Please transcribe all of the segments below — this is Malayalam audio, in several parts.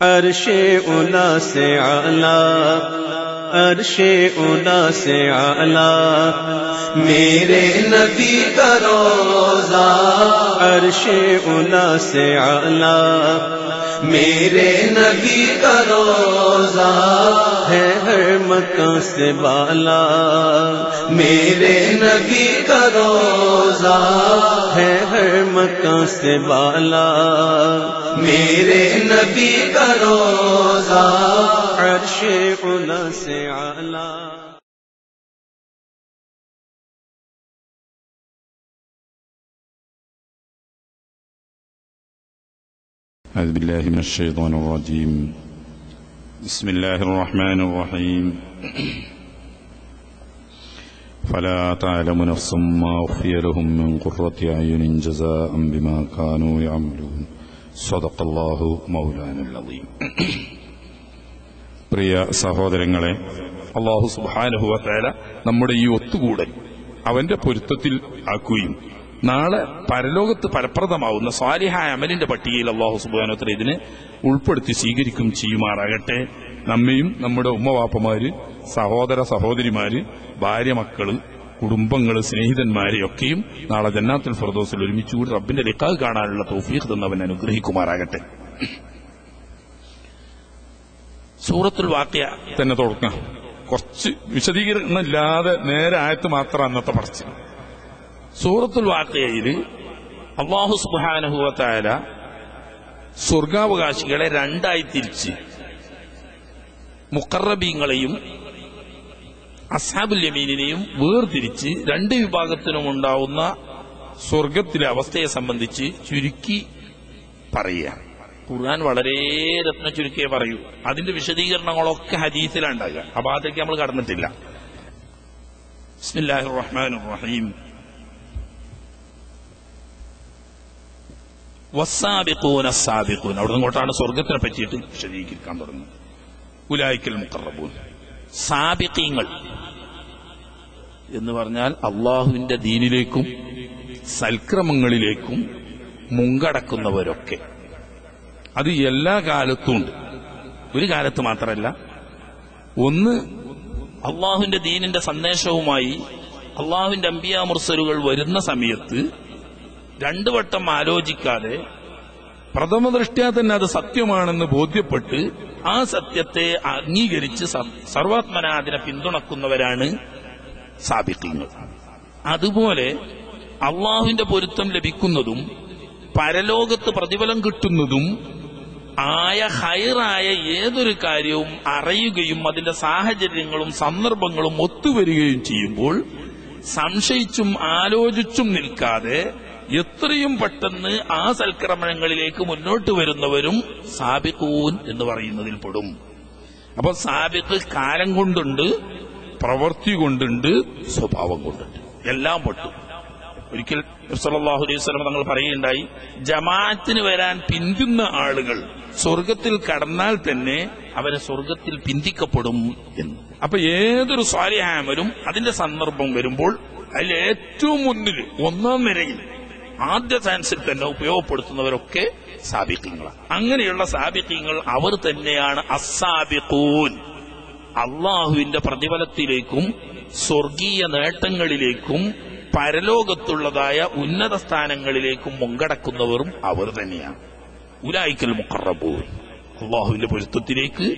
عرش اولا سے اعلی عرش اولا سے آلہ میرے نبی کا روزہ، عرش اولا سے آلہ میرے نبی کا روزہ ہے ہر مکان سے بالا، میرے نبی کا روزہ ہے ہر مکان سے بالا، میرے نبی کا روزہ، عرش اولا سے आला أعوذ بالله من الشيطان الرجيم. بسم الله الرحمن الرحيم. فلا تعلم نفس ما أخفي لهم من قرة أعين جزاء بما كانوا يعملون. صدق الله مولانا العظيم. പ്രിയ സഹോദരങ്ങളെ അള്ളാഹു സുബാനുഹുവല നമ്മുടെ ഈ ഒത്തുകൂടൽ അവന്റെ പൊരുത്തത്തിൽ ആക്കുകയും നാളെ പരലോകത്ത് ഫലപ്രദമാവുന്ന സ്വാലിഹായ അമലിന്റെ പട്ടികയിൽ അള്ളാഹു സുബാനോത്ര ഇതിനെ ഉൾപ്പെടുത്തി സ്വീകരിക്കും ചെയ്യുമാറാകട്ടെ. നമ്മയും നമ്മുടെ ഉമ്മവാപ്പമാര് സഹോദര സഹോദരിമാര് ഭാര്യ മക്കൾ കുടുംബങ്ങൾ സ്നേഹിതന്മാരെ ഒക്കെയും നാളെ ജന്നാത്തുൽ ഫർദോസിൽ ഒരുമിച്ചുകൂടി റബ്ബിന്റെ ലിക്കാവ് കാണാനുള്ള തൗഫീഖ് തന്നവൻ അനുഗ്രഹിക്കുമാറാകട്ടെ. സൂറത്തുൽ വാക്യ തന്നെ തുടങ്ങാം. കുറച്ച് വിശദീകരണം ഇല്ലാതെ നേരെ ആയത്ത് മാത്രം അന്നത്തെ പറച്ച് സൂറത്തുൽ വാക്കയിൽ അള്ളാഹു സുബാനുഭവത്തായ സ്വർഗാവകാശികളെ രണ്ടായി തിരിച്ച് മുക്കറബീങ്ങളെയും അസാബുൽ യമീനിനെയും വേർതിരിച്ച് രണ്ട് വിഭാഗത്തിനും ഉണ്ടാവുന്ന സ്വർഗത്തിലെ അവസ്ഥയെ സംബന്ധിച്ച് ചുരുക്കി പറയുക ഖുർആൻ വളരെ രത്ന ചുരുക്കിയേ പറയൂ. അതിന്റെ വിശദീകരണങ്ങളൊക്കെ ഹദീസിലുണ്ടാകുക അപ്പൊ അതിലേക്ക് നമ്മൾ കടന്നിട്ടില്ല. ബിസ്മില്ലാഹിർ റഹ്മാനിർ റഹീം സാബിഖൂൻ സ്വർഗത്തിനെ പറ്റിയിട്ട് വിശദീകരിക്കാൻ തുടങ്ങുന്നത്. ഉലായിക്കൽ മുക്കറബൂൻ സാബിഖീങ്ങൾ. എന്ന് പറഞ്ഞാൽ അള്ളാഹുവിന്റെ ദീനിലേക്കും സൽക്രമങ്ങളിലേക്കും മുങ്കടക്കുന്നവരൊക്കെ അത് എല്ലാ കാലത്തും ഉണ്ട്. ഒരു കാലത്ത് മാത്രമല്ല ഒന്ന് അള്ളാഹുവിന്റെ ദീനിന്റെ സന്ദേശവുമായി അള്ളാഹുവിന്റെ അമ്പിയ മുർസലുകൾ വരുന്ന സമയത്ത് രണ്ടു വട്ടം ആലോചിക്കാതെ പ്രഥമ ദൃഷ്ട്യാ തന്നെ അത് സത്യമാണെന്ന് ബോധ്യപ്പെട്ട് ആ സത്യത്തെ അംഗീകരിച്ച് സർവാത്മന അതിനെ പിന്തുണക്കുന്നവരാണ് സാബിക്കങ്ങൾ അതുപോലെ അള്ളാഹുവിന്റെ പൊരുത്തം ലഭിക്കുന്നതും പരലോകത്ത് പ്രതിഫലം കിട്ടുന്നതും ആയ ഹൈറായ ഏതൊരു കാര്യവും അറിയുകയും അതിന്റെ സാഹചര്യങ്ങളും സന്ദർഭങ്ങളും ഒത്തുവരികയും ചെയ്യുമ്പോൾ സംശയിച്ചും ആലോചിച്ചും നിൽക്കാതെ എത്രയും പെട്ടെന്ന് ആ സൽക്രമണങ്ങളിലേക്ക് മുന്നോട്ട് വരുന്നവരും സാബിഖൂൻ എന്ന് പറയുന്നതിൽ പെടും. അപ്പൊ സാബിഖ് കാലം കൊണ്ടുണ്ട് പ്രവൃത്തി കൊണ്ടുണ്ട് സ്വഭാവം കൊണ്ടുണ്ട്. എല്ലാം പെട്ടു. ഒരിക്കൽ സല്ലല്ലാഹു അലൈഹി വസല്ലം തങ്ങൾ പറയുകയുണ്ടായി ജമാഅത്തിന് വരാൻ പിന്തുന്ന ആളുകൾ സ്വർഗത്തിൽ കടന്നാൽ തന്നെ അവരെ സ്വർഗത്തിൽ പിന്തിക്കപ്പെടും എന്ന്. അപ്പൊ ഏതൊരു സ്വാലിഹാമലും അതിന്റെ സന്ദർഭം വരുമ്പോൾ അതിൽ ഏറ്റവും മുന്നിൽ ഒന്നാം നിരയിൽ ആദ്യ ചാൻസിൽ തന്നെ ഉപയോഗപ്പെടുത്തുന്നവരൊക്കെ സാബിക്കങ്ങളാണ് അങ്ങനെയുള്ള സാബിക്കങ്ങൾ അവർ തന്നെയാണ് അസാബിക്കൂൻ അള്ളാഹുവിന്റെ പ്രതിഫലത്തിലേക്കും സ്വർഗീയ നേട്ടങ്ങളിലേക്കും പരലോകത്തുള്ളതായ ഉന്നത സ്ഥാനങ്ങളിലേക്കും മുങ്കടക്കുന്നവരും അവർ തന്നെയാണ്. ഉലായിക്കൽ മുക്കറബൂൻ അള്ളാഹുവിന്റെ പൊരുത്തത്തിലേക്ക്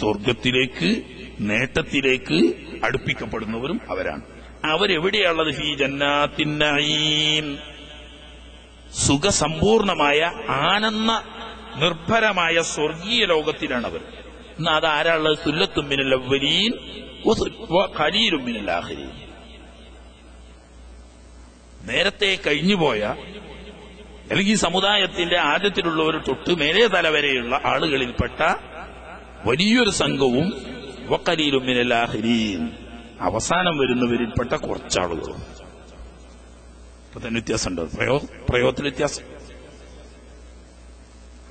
സ്വർഗത്തിലേക്ക് നേട്ടത്തിലേക്ക് അടുപ്പിക്കപ്പെടുന്നവരും അവരാണ്. അവരെവിടെയുള്ളത്? ഫി ജന്നാത്തിന്നീം സുഖസമ്പൂർണമായ ആനന്ദ നിർഭരമായ സ്വർഗീയ ലോകത്തിലാണ് അവർ എന്നാൽ അത് ആരാളുള്ളത് സുല്ലത്തുമ്മിനൽ അവലീൻ ഖലീലുമ്മിനൽ ആഖിരീൻ. നേരത്തെ കഴിഞ്ഞുപോയ അല്ലെങ്കിൽ സമുദായത്തിന്റെ ഒരു തൊട്ട് മേലേ തലവരെയുള്ള ആളുകളിൽപ്പെട്ട വലിയൊരു സംഘവും വക്കലീലുമ്മിനലാഹിരീൻ അവസാനം വരുന്നവരിൽപ്പെട്ട കുറച്ചാളുകളും. അപ്പൊ തന്നെ വ്യത്യാസമുണ്ട്. പ്രയോ പ്രയോഗത്തിൽ വ്യത്യാസം.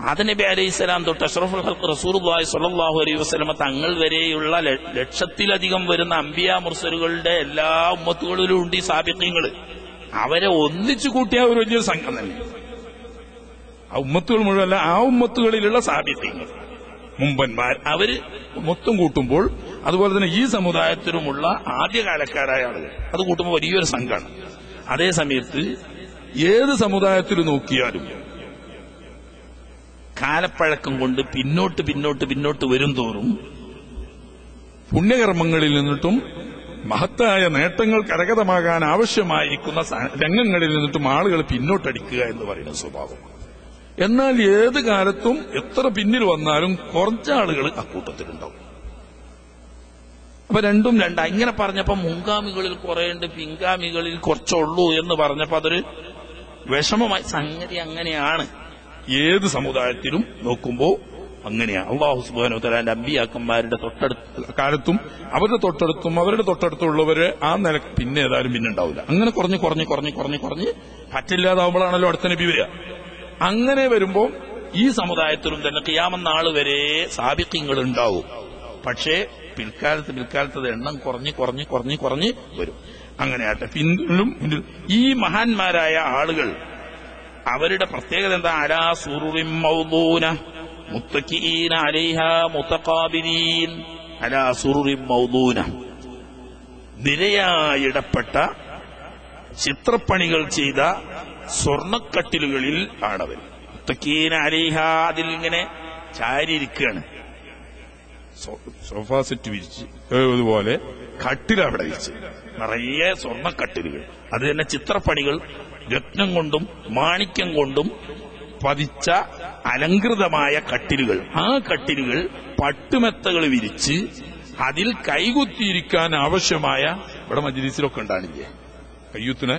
ആദനബി അലൈഹി സ്വലാം തൊട്ട് അഷ്റഫുൽ റസൂർബായ് സൊല്ലാഹു അലൈഹി വസ്ലമ തങ്ങൾ വരെയുള്ള ലക്ഷത്തിലധികം വരുന്ന അംബിയ മുർസലുകളുടെ എല്ലാ ഉമ്മത്തുകളിലും ഉണ്ട് ഈ സാബിക്യങ്ങൾ അവരെ ഒന്നിച്ചു കൂട്ടിയ ഒരു വലിയ സംഘം തന്നെ. ആ ഉമ്മത്തുകൾ മുഴുവല്ല ആ ഉമ്മത്തുകളിലുള്ള സാബിത്യങ്ങൾ മുമ്പന്മാർ അവർ മൊത്തം കൂട്ടുമ്പോൾ അതുപോലെ തന്നെ ഈ സമുദായത്തിലുമുള്ള ആദ്യകാലക്കാരായ ആളുകൾ അത് കൂട്ടുമ്പോൾ വലിയൊരു സംഘമാണ് അതേ സമയത്ത് ഏത് സമുദായത്തിൽ നോക്കിയാലും കാലപ്പഴക്കം കൊണ്ട് പിന്നോട്ട് പിന്നോട്ട് പിന്നോട്ട് വരും തോറും പുണ്യകർമ്മങ്ങളിൽ നിന്നിട്ടും മഹത്തായ നേട്ടങ്ങൾ കരകതമാകാൻ ആവശ്യമായിരിക്കുന്ന രംഗങ്ങളിൽ നിന്നിട്ടും ആളുകൾ പിന്നോട്ടടിക്കുക എന്ന് പറയുന്ന സ്വഭാവം എന്നാൽ ഏത് കാലത്തും എത്ര പിന്നിൽ വന്നാലും കുറച്ചാളുകൾ അക്കൂട്ടത്തിലുണ്ടാവും. അപ്പൊ രണ്ടും രണ്ടാ. ഇങ്ങനെ പറഞ്ഞപ്പോ മുൻഗാമികളിൽ കുറേയുണ്ട് പിൻഗാമികളിൽ കുറച്ചുള്ളൂ എന്ന് പറഞ്ഞപ്പോ അതൊരു വിഷമമായി. സംഗതി അങ്ങനെയാണ്. ഏത് സമുദായത്തിലും നോക്കുമ്പോ അങ്ങനെയാണ് അള്ളാഹു സുബാനോ തലാന്റെ അമ്പിയാക്കന്മാരുടെ തൊട്ടടുത്ത കാലത്തും അവരുടെ തൊട്ടടുത്തും അവരുടെ തൊട്ടടുത്തുള്ളവര് ആ നില പിന്നെ ഏതായാലും പിന്നെ ഉണ്ടാവില്ല അങ്ങനെ കുറഞ്ഞ് കുറഞ്ഞ് കുറഞ്ഞ് കുറഞ്ഞ് കുറഞ്ഞ് പറ്റില്ലാതാവുമ്പോഴാണല്ലോ അടുത്ത നബി വരിക. അങ്ങനെ വരുമ്പോൾ ഈ സമുദായത്തിലും തന്നെ കിയാമെന്ന ആൾ വരെ സാബിക്യങ്ങൾ ഉണ്ടാവും പക്ഷേ പിൽക്കാലത്ത് പിൽക്കാലത്ത് എണ്ണം കുറഞ്ഞ് കുറഞ്ഞ് കുറഞ്ഞ് കുറഞ്ഞ് വരും. അങ്ങനെയാട്ടെ പിന്നിലും ഈ മഹാന്മാരായ ആളുകൾ അവരുടെ പ്രത്യേകത എന്താ? അലാ സുറുറിൻ മൗദൂന മുത്തക്കീന അലൈഹ മുത്തഖാബിലീൻ അലാ സുറുറിൻ മൗദൂന. നിരയായിടപ്പെട്ട ചിത്രപ്പണികൾ ചെയ്ത സ്വർണക്കട്ടിലുകളിൽ ആണവൻ. മുത്തക്കീന അലൈഹ അതിൽ ഇങ്ങനെ ചാരിയിരിക്കുകയാണ് സോഫ സെറ്റ് വിരിച്ച് അതുപോലെ കട്ടിൽ അവിടെ വിരിച്ച് നിറയെ സ്വർണക്കട്ടിലുകൾ. അത് തന്നെ ചിത്രപ്പണികൾ രത്നം കൊണ്ടും മാണിക്യം കൊണ്ടും പതിച്ച അലങ്കൃതമായ കട്ടിലുകൾ. ആ കട്ടിലുകൾ പട്ടുമെത്തകൾ വിരിച്ച് അതിൽ കൈകുത്തിയിരിക്കാൻ ആവശ്യമായ ഇവിടെ മജിലിസിലൊക്കെ ഉണ്ടാണില്ലേ? കയ്യൂത്തിന്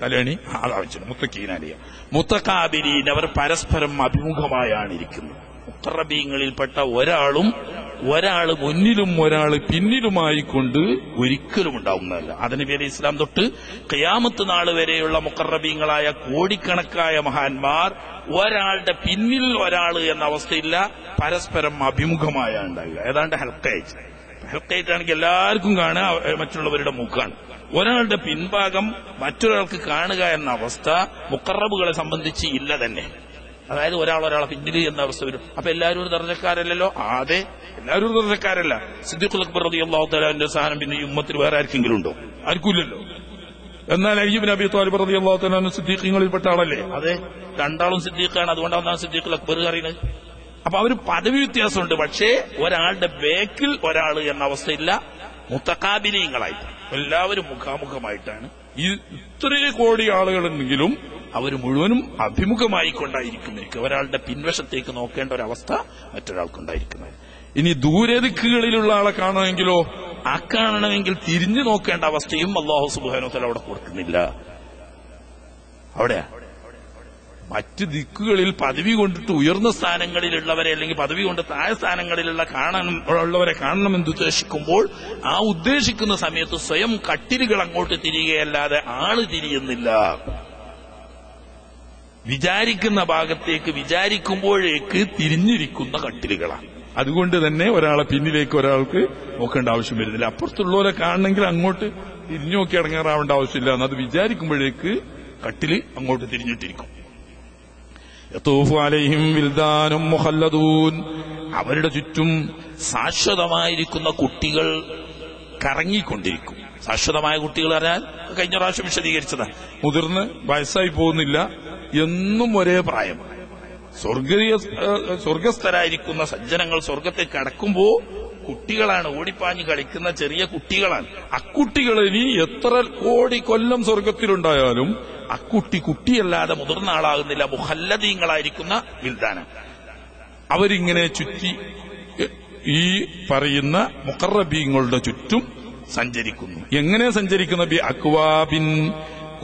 തലേണി അതാവശ്യം മുത്തക്കീനാലിയ മുത്തക്കാബിരീൻ അവർ പരസ്പരം അഭിമുഖമായാണ് ഇരിക്കുന്നത് മുത്തറബീങ്ങളിൽപ്പെട്ട ഒരാളും ഒരാൾ മുന്നിലും ഒരാൾ പിന്നിലുമായി കൊണ്ട് ഒരിക്കലും ഉണ്ടാവുന്നതല്ല അതിന് പേര് ഇസ്ലാം തൊട്ട് കയാമത്ത് നാൾ വരെയുള്ള മുക്കറബീങ്ങളായ കോടിക്കണക്കായ മഹാന്മാർ ഒരാളുടെ പിന്നിൽ ഒരാൾ എന്ന അവസ്ഥയില്ല പരസ്പരം അഭിമുഖമായ ഉണ്ടാവുക. ഏതാണ്ട് ഹെൽക്കയച്ച് ഹെൽക്കയറ്റാണെങ്കിൽ എല്ലാവർക്കും കാണുക മറ്റുള്ളവരുടെ മുഖാണ്. ഒരാളുടെ പിൻഭാഗം മറ്റൊരാൾക്ക് കാണുക എന്ന അവസ്ഥ മുക്കറബുകളെ സംബന്ധിച്ച് ഇല്ല തന്നെ. അതായത് ഒരാൾ ഒരാളെ പിന്നിൽ എന്ന അവസ്ഥ വരും. അപ്പൊ എല്ലാവരും ഒരു ദർജക്കാരല്ലല്ലോ? അതെ. എല്ലാവരും ഒരു ദർജക്കാരല്ല. സിദ്ദിഖുൽ അക്ബർ റതി അള്ളാഹു തലാന്റെ സാധനം പിന്നെ ഉമ്മത്തിൽ വേറെ ആർക്കെങ്കിലും ഉണ്ടോ? ആർക്കില്ലല്ലോ എന്നാൽ അയ്യൂബിൻ അബി താലിബ് റതി അള്ളാഹു തലാൻ സിദ്ദീഖിങ്ങളിൽപ്പെട്ട ആളല്ലേ? അതെ. രണ്ടാളും സിദ്ദീഖാണ്. അതുകൊണ്ടാണ് സിദ്ദീഖുൽ അക്ബർ അറിയുന്നത് അപ്പൊ അവർ പദവി വ്യത്യാസമുണ്ട്. പക്ഷേ ഒരാളുടെ ബേക്കിൽ ഒരാൾ എന്ന അവസ്ഥയില്ല. മുത്തക്കാബിനീയങ്ങളായിട്ട് എല്ലാവരും മുഖാമുഖമായിട്ടാണ്. ഇത്രയും കോടി ആളുകളുണ്ടെങ്കിലും അവർ മുഴുവനും അഭിമുഖമായി കൊണ്ടായിരിക്കും ഒരാളുടെ പിൻവശത്തേക്ക് നോക്കേണ്ട ഒരവസ്ഥ മറ്റൊരാൾക്കുണ്ടായിരിക്കുന്നത്. ഇനി ദൂരദിക്കുകളിലുള്ള ആളെ കാണണമെങ്കിലോ ആ കാണണമെങ്കിൽ തിരിഞ്ഞു നോക്കേണ്ട അവസ്ഥയും അള്ളാഹു സുബാനോത്തല അവിടെ കൊടുക്കുന്നില്ല. അവിടെയാ? മറ്റ് ദിക്കുകളിൽ പദവി കൊണ്ടിട്ട് ഉയർന്ന സ്ഥാനങ്ങളിലുള്ളവരെ അല്ലെങ്കിൽ പദവി കൊണ്ട് താഴെ സ്ഥാനങ്ങളിലുള്ള കാണണം ഉള്ളവരെ കാണണമെന്ന് ഉദ്ദേശിക്കുമ്പോൾ ആ ഉദ്ദേശിക്കുന്ന സമയത്ത് സ്വയം കട്ടിലുകൾ അങ്ങോട്ട് തിരികെയല്ലാതെ ആൾ തിരിയുന്നില്ല. വിചാരിക്കുന്ന ഭാഗത്തേക്ക് വിചാരിക്കുമ്പോഴേക്ക് തിരിഞ്ഞിരിക്കുന്ന കട്ടിലുകളാണ്. അതുകൊണ്ട് തന്നെ ഒരാളെ പിന്നിലേക്ക് ഒരാൾക്ക് നോക്കേണ്ട ആവശ്യം വരുന്നില്ല. അപ്പുറത്തുള്ളവരെ കാണണമെങ്കിൽ അങ്ങോട്ട് തിരിഞ്ഞു നോക്കി ഇറങ്ങാറാവേണ്ട ആവശ്യമില്ല എന്നത് വിചാരിക്കുമ്പോഴേക്ക് കട്ടിൽ അങ്ങോട്ട് തിരിഞ്ഞിട്ടിരിക്കും. വിൽദാനും മുഖല്ലദൂൻ. അവരുടെ ചുറ്റും ശാശ്വതമായിരിക്കുന്ന കുട്ടികൾ കറങ്ങിക്കൊണ്ടിരിക്കും. ശാശ്വതമായ കുട്ടികൾ അറിയാൻ കഴിഞ്ഞ പ്രാവശ്യം വിശദീകരിച്ചതാ. മുതിർന്ന് വയസ്സായി പോകുന്നില്ല എന്നും ഒരേ പ്രായം സ്വർഗീയ സ്വർഗസ്ഥരായിരിക്കുന്ന സജ്ജനങ്ങൾ സ്വർഗത്തെ കടക്കുമ്പോ കുട്ടികളാണ് ഓടിപ്പാഞ്ഞ് കളിക്കുന്ന ചെറിയ കുട്ടികളാണ്. അക്കുട്ടികൾ ഇനി എത്ര കോടി കൊല്ലം സ്വർഗത്തിലുണ്ടായാലും അക്കുട്ടി കുട്ടിയല്ലാതെ മുതിർന്ന ആളാകുന്നില്ല. മുഹല്ലദീങ്ങളായിരിക്കുന്ന വിൽദാനം. അവരിങ്ങനെ ചുറ്റി ഈ പറയുന്ന മുഖറബീങ്ങളുടെ ചുറ്റും സഞ്ചരിക്കുന്നു. എങ്ങനെ സഞ്ചരിക്കുന്ന ബി അക്വാബിൻ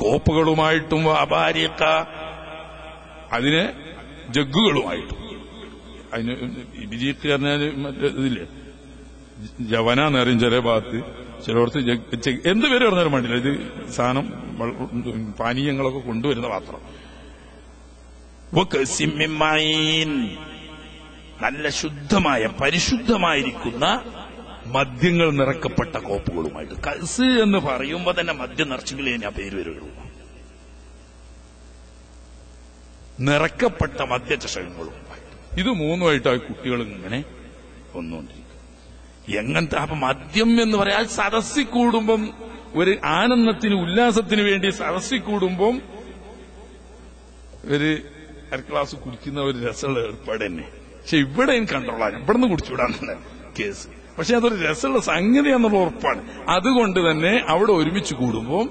കോപ്പുകളുമായിട്ടും അപാരിക്ക അതിനെ ജഗ്ഗുകളുമായിട്ടും. അതിന് ബിജിക്ക് പറഞ്ഞാൽ ഇതില്ലേ? ജവനാന്ന് അറിയും ചില ഭാഗത്ത് ജഗ് എന്ത് പേര് പറഞ്ഞാലും വേണ്ടില്ല. ഇത് സാധനം പാനീയങ്ങളൊക്കെ കൊണ്ടുവരുന്ന പാത്രം. നല്ല ശുദ്ധമായ പരിശുദ്ധമായിരിക്കുന്ന മദ്യങ്ങൾ നിറക്കപ്പെട്ട കോപ്പുകളുമായിട്ട്. കസ് എന്ന് പറയുമ്പോൾ തന്നെ മദ്യം നിറച്ചെങ്കിലേ ഞാൻ പേര് വരുള്ളൂ നിറക്കപ്പെട്ട മദ്യചഷകങ്ങളും ഇത് മൂന്നുമായിട്ട് ആ കുട്ടികൾ ഇങ്ങനെ വന്നുകൊണ്ടിരിക്കും എങ്ങനത്തെ അപ്പൊ മദ്യം എന്ന് പറയാൻ സദസ്സിൽ കൂടുമ്പം ഒരു ആനന്ദത്തിന് ഉല്ലാസത്തിന് വേണ്ടി സദസ്സിൽ കൂടുമ്പം ഒരു അര ക്ലാസ് കുടിക്കുന്ന ഒരു രസമുള്ള ഏർപ്പാട് തന്നെ. പക്ഷെ ഇവിടെ എനിക്ക് കണ്ടോളാം. ഇവിടെ നിന്ന് കുടിച്ചുവിടാന്നുള്ള കേസ്. പക്ഷെ അതൊരു രസമുള്ള സംഗതി എന്നുള്ള ഉറപ്പാണ്. അതുകൊണ്ട് തന്നെ അവിടെ ഒരുമിച്ച് കൂടുമ്പോൾ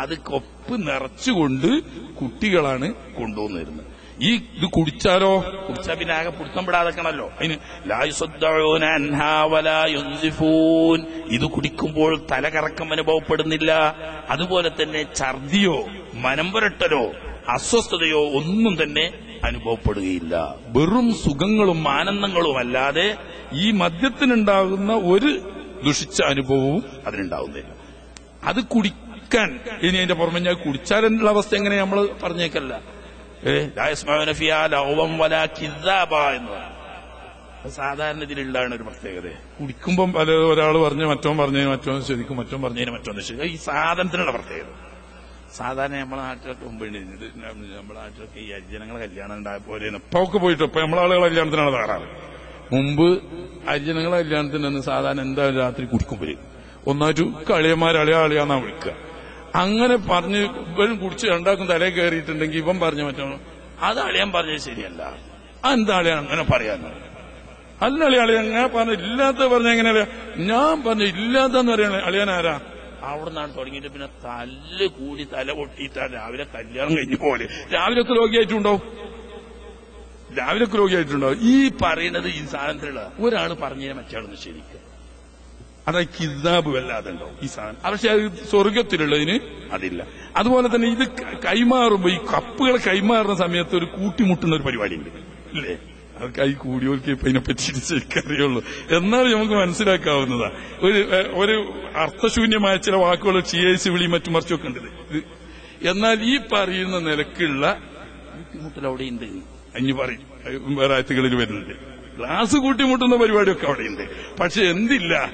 അത് കൊപ്പ് നിറച്ചുകൊണ്ട് കുട്ടികളാണ് കൊണ്ടുവന്നിരുന്നത്. ഈ ഇത് കുടിച്ചാലോ? കുടിച്ചാൽ പിന്നെ ആകെ പിടുത്തം പെടാതെക്കണല്ലോ. അതിന് ലാ യുസദ്ദഊന അൻഹാ വലാ യുൻസിഫൂൻ. ഇത് കുടിക്കുമ്പോൾ തലകറക്കം അനുഭവപ്പെടുന്നില്ല. അതുപോലെ തന്നെ ഛർദിയോ മനംപുരട്ടലോ അസ്വസ്ഥതയോ ഒന്നും തന്നെ അനുഭവപ്പെടുകയില്ല. വെറും സുഖങ്ങളും ആനന്ദങ്ങളും അല്ലാതെ ഈ മദ്യത്തിനുണ്ടാകുന്ന ഒരു ദുഷിച്ച അനുഭവവും അതിനുണ്ടാകുന്നില്ല അത് കുടിക്കാൻ ഇനി അതിന്റെ പുറമെ ഞാൻ കുടിച്ചാലുള്ള അവസ്ഥ എങ്ങനെ നമ്മൾ പറഞ്ഞേക്കല്ല. വല കിദ്ദാബ എന്ന് പറയും. സാധാരണ ഇതിലുള്ളതാണ് ഒരു പ്രത്യേകത. കുടിക്കുമ്പം പല ഒരാൾ പറഞ്ഞ് മറ്റോ പറഞ്ഞു മറ്റോ ശരിക്കും മറ്റോ പറഞ്ഞതിന് മറ്റോ ശരി ഈ സാധനത്തിനുള്ള പ്രത്യേകത. സാധാരണ നമ്മുടെ നാട്ടിലൊക്കെ മുമ്പ് നമ്മളെ നമ്മുടെ നാട്ടിലൊക്കെ ഈ അരിജനങ്ങളെ കല്യാണം ഉണ്ടായ പോലെ ഇപ്പൊ ഒക്കെ പോയിട്ട് ഇപ്പൊ നമ്മളെ ആളുകളെ കല്യാണത്തിനാണ് തകരാറ് മുമ്പ് അരിജനങ്ങളെ കല്യാണത്തിന് സാധാരണ എന്താ രാത്രി കുടിക്കുമ്പോഴേ. ഒന്നായിട്ട് കളിയന്മാരളിയാളിയാന്നാ അളിയാന്നാ വിളിക്കുക. അങ്ങനെ പറഞ്ഞ് ഇവരും കുടിച്ച് രണ്ടാക്കും തലേ കയറിയിട്ടുണ്ടെങ്കിൽ ഇവൻ പറഞ്ഞ മറ്റോ അത് അളിയാൻ പറഞ്ഞത് ശരിയല്ല. എന്താ അളിയാ അങ്ങനെ പറയാന്ന് അല്ല അളിയ അളിയ അങ്ങനെ പറഞ്ഞ ഇല്ലാത്ത പറഞ്ഞ എങ്ങനെയാ ഞാൻ പറഞ്ഞ ഇല്ലാത്തെന്ന് പറയണേ അളിയാൻ ആരാ? അവിടെ നിന്നാണ് തുടങ്ങിയിട്ട് പിന്നെ തല്ല് കൂടി തല പൊട്ടിയിട്ടാ രാവിലെ കല്യാണം കഴിഞ്ഞു പോലെ രാവിലെ ഒക്കെ രോഗിയായിട്ടുണ്ടാവും രാവിലെ ഒക്കെ രോഗിയായിട്ടുണ്ടാവും ഈ പറയുന്നത് ഈ സാധനത്തിലുള്ള ഒരാൾ പറഞ്ഞേ മറ്റാളൊന്ന് ശരിക്കും അതാ കിതാബ് വല്ലാതെ ഉണ്ടാവും ഈ സാധനം. പക്ഷെ അത് സ്വർഗത്തിലുള്ളതിന് അതില്ല. അതുപോലെ തന്നെ ഇത് കൈമാറുമ്പോൾ കൈമാറുമ്പോ ഈ കപ്പുകൾ കൈമാറുന്ന സമയത്ത് ഒരു കൂട്ടിമുട്ടുന്ന ഒരു പരിപാടി ഉണ്ട് ഇല്ലേ അത് കൈ കൂടിയവർക്ക് ഇപ്പൊ പറ്റിയിട്ട് ശരിക്കറിയുള്ളൂ. എന്നാലും നമുക്ക് മനസ്സിലാക്കാവുന്നതാ. ഒരു ഒരു അർത്ഥശൂന്യമായ ചില വാക്കുകൾ ചിയേഴ്സ് വിളി മറ്റു മറിച്ചൊക്കെ ഉണ്ട് ഇത്. എന്നാൽ ഈ പറയുന്ന നിലക്കുള്ള കൂട്ടിമുട്ടൽ അവിടെയുണ്ട്. അഞ്ഞു പറയും. വേറെ ആയത്തുകളിൽ വരുന്നുണ്ട്. ഗ്ലാസ് കൂട്ടിമുട്ടുന്ന പരിപാടിയൊക്കെ അവിടെയുണ്ട്. പക്ഷെ എന്തില്ല?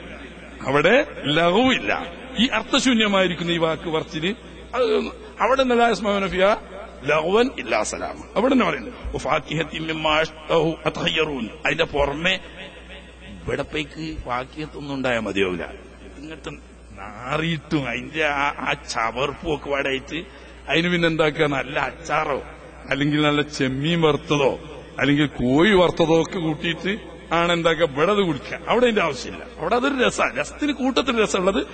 അവിടെ ലഹുവില്ല ഈ അർത്ഥശൂന്യമായിരിക്കുന്ന ഈ വാക്ക് വർച്ചിന് അവിടെ നിലാസ്മനഫിയ ലഹുവൻ ഇല്ലാ സലാം. അവിടെ തന്നെ പറയുന്നത്. അതിന്റെ പുറമെ ഇവിടപ്പേക്ക് വാക്യത്തൊന്നും ഉണ്ടായാൽ മതിയാവില്ല ഇങ്ങനത്തെ നാറിയിട്ടും അതിന്റെ ആ ചവർപ്പും ഒക്കെ പാടായിട്ട് അതിന് പിന്നെ എന്താക്കുക? നല്ല അച്ചാറോ? അല്ലെങ്കിൽ നല്ല ചെമ്മീൻ വറുത്തതോ? അല്ലെങ്കിൽ കോഴി വറുത്തതോ ഒക്കെ കൂട്ടിയിട്ട് ആണ് എന്താക്കുക വിടത് കുടിക്കുക. അവിടെ അതിന്റെ ആവശ്യമില്ല. അവിടെ അതൊരു രസമാണ് രസത്തിന് കൂട്ടത്തിൽ രസമുള്ളത്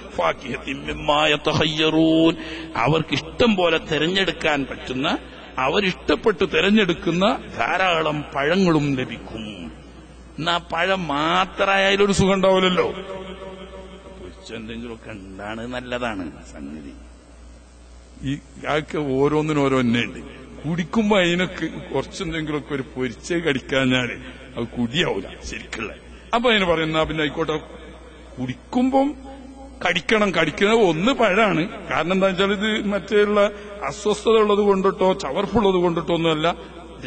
അവർക്ക് ഇഷ്ടം പോലെ തെരഞ്ഞെടുക്കാൻ പറ്റുന്ന അവരിഷ്ടപ്പെട്ട് തെരഞ്ഞെടുക്കുന്ന ധാരാളം പഴങ്ങളും ലഭിക്കും. എന്നാ പഴം മാത്രമായാലും ഒരു സുഖം ഉണ്ടാവില്ലല്ലോ. എന്തെങ്കിലുമൊക്കെ ഉണ്ടാണ് നല്ലതാണ്. സംഗതി. ഈ ആൾക്ക് ഓരോന്നിനും ഓരോന്നെ ഉണ്ട്. കുടിക്കുമ്പോ അതിനൊക്കെ കുറച്ചെന്തെങ്കിലുമൊക്കെ ഒരു പൊരിച്ചേ കടിക്കാഞ്ഞാൽ അത് കുടിയാവൂല ശരിക്കുള്ള. അപ്പൊ അതിന് പറയുന്ന പിന്നെ ആയിക്കോട്ടെ. കുടിക്കുമ്പം കടിക്കണം കടിക്കുന്നത് ഒന്ന് പഴാണ് കാരണം എന്താ വെച്ചാൽ ഇത് മറ്റുള്ള അസ്വസ്ഥത ഉള്ളത് കൊണ്ടിട്ടോ ചവർപ്പുള്ളത് കൊണ്ടിട്ടോ ഒന്നുമല്ല.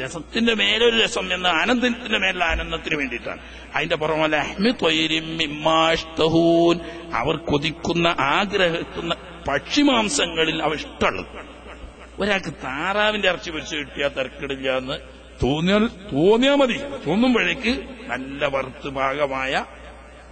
രസത്തിന്റെ മേലൊരു രസം എന്ന ആനന്ദത്തിന്റെ മേലുള്ള ആനന്ദത്തിന് വേണ്ടിയിട്ടാണ്. അതിന്റെ പുറമല്ല അവർ കൊതിക്കുന്ന ആഗ്രഹിക്കുന്ന പക്ഷിമാംസങ്ങളിൽ അവ ഇഷ്ടമുള്ളത്. ഒരാൾക്ക് താറാവിന്റെ ഇറച്ചി പൊരിച്ച് കിട്ടിയാൽ തിരക്കിടില്ല എന്ന് തോന്നിയാൽ തോന്നിയാൽ മതി. തോന്നുമ്പോഴേക്ക് നല്ല വറുത്ത് ഭാഗമായ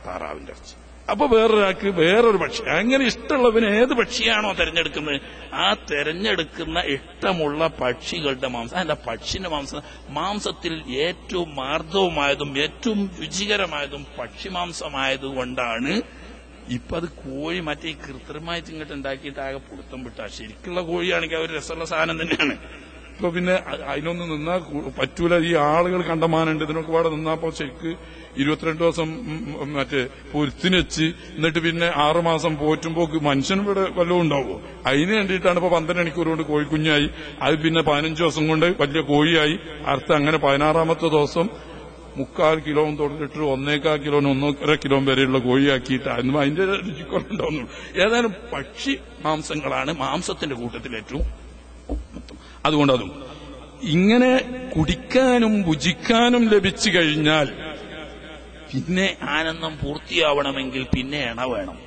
താറാവിന്റെ ഇറച്ചി. അപ്പൊ വേറൊരാൾക്ക് വേറൊരു പക്ഷി. അങ്ങനെ ഇഷ്ടമുള്ളവന് ഏത് പക്ഷിയാണോ തെരഞ്ഞെടുക്കുന്നത്? ആ തെരഞ്ഞെടുക്കുന്ന ഇഷ്ടമുള്ള പക്ഷികളുടെ മാംസം. അല്ല പക്ഷിന്റെ മാംസം. മാംസത്തിൽ ഏറ്റവും മാർദ്ദവുമായതും ഏറ്റവും രുചികരമായതും പക്ഷിമാംസമായത് കൊണ്ടാണ് ഇപ്പൊ അത് കോഴി മറ്റേ കൃത്രിമമായിട്ട് ഇങ്ങോട്ട് ഉണ്ടാക്കിയിട്ട് ആകെ പുടുത്തം വിട്ടാ. ശരിക്കുള്ള കോഴിയാണെങ്കിൽ അവർ രസമുള്ള സാധനം തന്നെയാണ്. ഇപ്പൊ പിന്നെ അതിനൊന്നും നിന്നാ പറ്റൂല. ഈ ആളുകൾ കണ്ടമാനുണ്ട് ഇതിനൊക്കെ പാടെ നിന്നാപ്പോ ശരിക്ക് ഇരുപത്തിരണ്ട് ദിവസം മറ്റേ പൊരുത്തിന് വെച്ച് എന്നിട്ട് പിന്നെ ആറുമാസം പോറ്റുമ്പോ മനുഷ്യൻ ഇവിടെ വല്ലതും ഉണ്ടാവുമോ അതിന് വേണ്ടിയിട്ടാണ് ഇപ്പൊ പന്ത്രണ്ട് മണിക്കൂർ കൊണ്ട് കോഴിക്കുഞ്ഞായി. അത് പിന്നെ പതിനഞ്ച് ദിവസം കൊണ്ട് വലിയ കോഴിയായി. അടുത്ത അങ്ങനെ പതിനാറാമത്തെ ദിവസം മുക്കാൽ കിലോ തൊട്ടിട്ട് ഒന്നേക്കാൽ കിലോന് ഒന്നര കിലോ വരെയുള്ള കോഴിയാക്കിയിട്ട് അതിന് അതിന്റെ രുചിക്കുറവുണ്ടാവുന്നുള്ളൂ. ഏതായാലും പക്ഷി മാംസങ്ങളാണ് മാംസത്തിന്റെ കൂട്ടത്തിൽ ഏറ്റവും. അതുകൊണ്ട് അതും ഇങ്ങനെ കുടിക്കാനും ഭുജിക്കാനും ലഭിച്ചു കഴിഞ്ഞാൽ പിന്നെ ആനന്ദം പൂർത്തിയാവണമെങ്കിൽ പിന്നെ എണ വേണം.